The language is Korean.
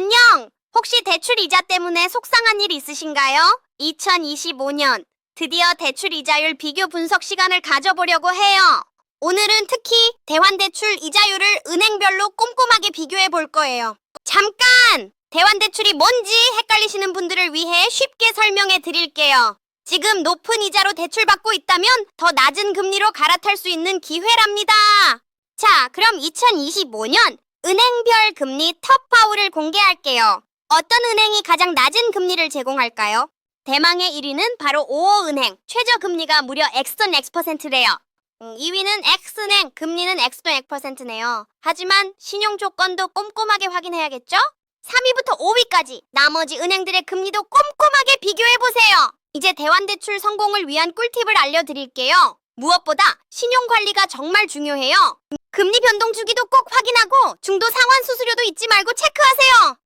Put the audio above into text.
안녕! 혹시 대출 이자 때문에 속상한 일 있으신가요? 2025년 드디어 대출 이자율 비교 분석 시간을 가져보려고 해요. 오늘은 특히 대환대출 이자율을 은행별로 꼼꼼하게 비교해 볼 거예요. 잠깐! 대환대출이 뭔지 헷갈리시는 분들을 위해 쉽게 설명해 드릴게요. 지금 높은 이자로 대출받고 있다면 더 낮은 금리로 갈아탈 수 있는 기회랍니다. 자, 그럼 2025년 은행별 금리 톱5를 공개할게요. 어떤 은행이 가장 낮은 금리를 제공할까요? 대망의 1위는 바로 오어은행. 최저 금리가 무려 X돈 X%래요. 2위는 X은행, 금리는 X돈 X%네요. 하지만 신용 조건도 꼼꼼하게 확인해야겠죠? 3위부터 5위까지 나머지 은행들의 금리도 꼼꼼하게 비교해보세요. 이제 대환대출 성공을 위한 꿀팁을 알려드릴게요. 무엇보다 신용관리가 정말 중요해요. 금리 변동 주기도 꼭 확인하고 중도 상환 수수료도 잊지 말고 체크하세요.